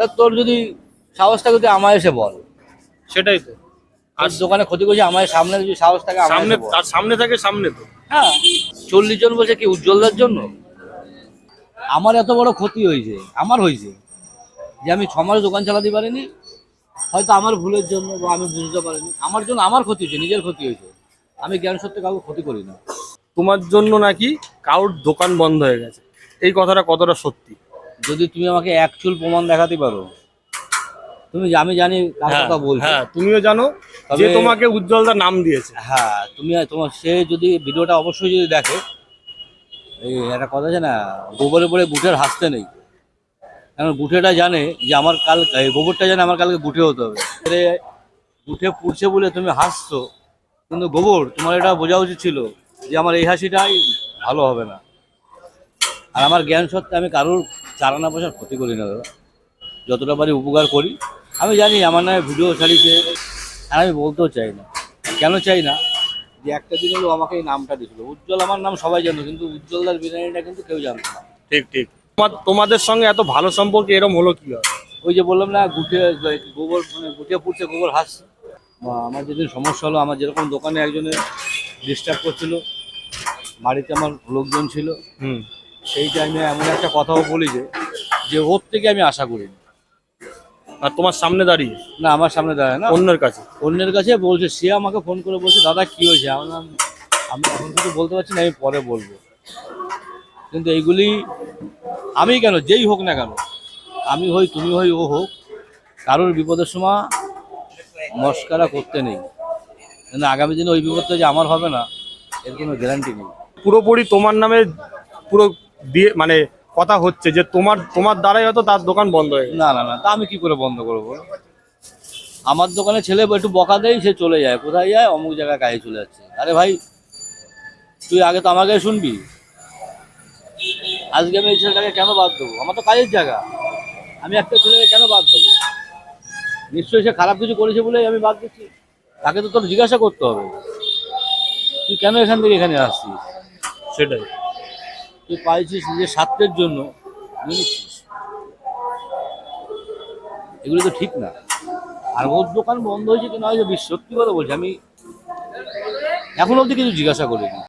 তা তোর যদি সাহসটা যদি আমায় এসে বল। সেটাই তো। আর দোকানে ক্ষতি করছে আমার সামনে যদি সাহস থাকে আমায় সামনে এসে বল। তার সামনে থাকে সামনে তো। হ্যাঁ চল্লিশ জন বলছে কি উজ্জ্বলদার জন্য? আমার এত বড় ক্ষতি হয়েছে আমার হয়েছে যে আমি ছ মাস দোকান চালাতে পারিনি। হয়তো আমার ভুলের জন্য বা আমি বুঝতে পারিনি। আমার জন্য আমার ক্ষতি হয়েছে নিজের ক্ষতি হয়েছে। আমি জ্ঞান সত্যি কাউকে ক্ষতি করি না তোমার জন্য নাকি কারোর দোকান বন্ধ হয়ে গেছে। এই কথাটা কতটা সত্যি? যদি তুমি আমাকে এক চুল প্রমাণ দেখাতে পারো। তুমি আমি জানি কার হ্যাঁ কথা বলছো। হ্যাঁ তুমিও জানো যে তবে- তোমাকে উজ্জ্বলদার নাম দিয়েছে। হ্যাঁ তুমি তোমার সে যদি ভিডিওটা অবশ্যই যদি দেখে এই একটা কথা আছে না গোবরে পড়ে গুঠের হাসতে নেই। কারণ গুঠেটা জানে যে আমার কাল এই গোবরটা জানে আমার কালকে গুঠে হতে হবে। এবারে গুঠে পুড়ছে বলে তুমি হাসছো কিন্তু গোবর তোমার এটা বোঝা উচিত ছিল যে আমার এই হাসিটাই ভালো হবে না। আর আমার জ্ঞান সত্ত্বে আমি কারোর চারানা পয়সার ক্ষতি করি না দাদা। যতটা পারি উপকার করি। আমি জানি আমার নামে ভিডিও ছাড়িয়েছে আর আমি বলতেও চাই না। কেন চাই না? যে একটা দিন হলো আমাকে এই নামটা দিয়েছিল। উজ্জ্বল আমার নাম সবাই জানো কিন্তু উজ্জ্বলদার বিরিয়ানিটা কিন্তু কেউ জানতো না। ঠিক ঠিক। তোমার তোমাদের সঙ্গে এত ভালো সম্পর্ক এরম হলো কি হয় ওই যে বললাম না গুটিয়ে গোবর মানে গুটে পুড়ছে গোবর হাসছে। আমার যেদিন সমস্যা হলো আমার যেরকম দোকানে একজনে ডিস্টার্ব করছিল বাড়িতে আমার লোকজন ছিল। হুম। সেই টাইমে এমন একটা কথাও বলি যে যে ওর থেকে আমি আশা করিনি। আর তোমার সামনে দাঁড়িয়ে? না আমার সামনে দাঁড়ায় না। অন্যের কাছে? অন্যের কাছে বলছে সে আমাকে ফোন করে বলছে দাদা কি হয়েছে? আমার নাম আমি এখন কিছু বলতে পারছি না আমি পরে বলব। কিন্তু এইগুলি আমি কেন যেই হোক না কেন আমি হই তুমি হই ও হোক কারোর বিপদের সময় মস্কারা করতে নেই। কিন্তু আগামী দিনে ওই বিপদটা যে আমার হবে না এর কোনো গ্যারান্টি নেই। পুরোপুরি তোমার নামে পুরো দিয়ে মানে কথা হচ্ছে যে তোমার তোমার দ্বারাই হয়তো তার দোকান বন্ধ হয়ে গেছে। না না না তা আমি কি করে বন্ধ করব? আমার দোকানে ছেলে একটু বকা দেয় সে চলে যায়। কোথায় যায়? অমুক জায়গায় কাজে চলে যাচ্ছে। আরে ভাই তুই আগে তো আমাকে শুনবি। আজকে আমি এই ছেলেটাকে কেন বাদ দেবো? আমার তো কাজের জায়গা। আমি একটা ছেলেকে কেন বাদ দেবো? নিশ্চয়ই সে খারাপ কিছু করেছে বলেই আমি বাদ দিচ্ছি। তাকে তো তোর জিজ্ঞাসা করতে হবে। তুই কেন এখান থেকে এখানে আসছিস? সেটাই। তুই পাইছিস নিজের স্বার্থের জন্য। নিয়ে এগুলো তো ঠিক না। আর ওর দোকান বন্ধ হয়েছে কিনা হয়েছে সত্যি কথা বলছি, আমি এখন অবধি কিছু জিজ্ঞাসা করিনি।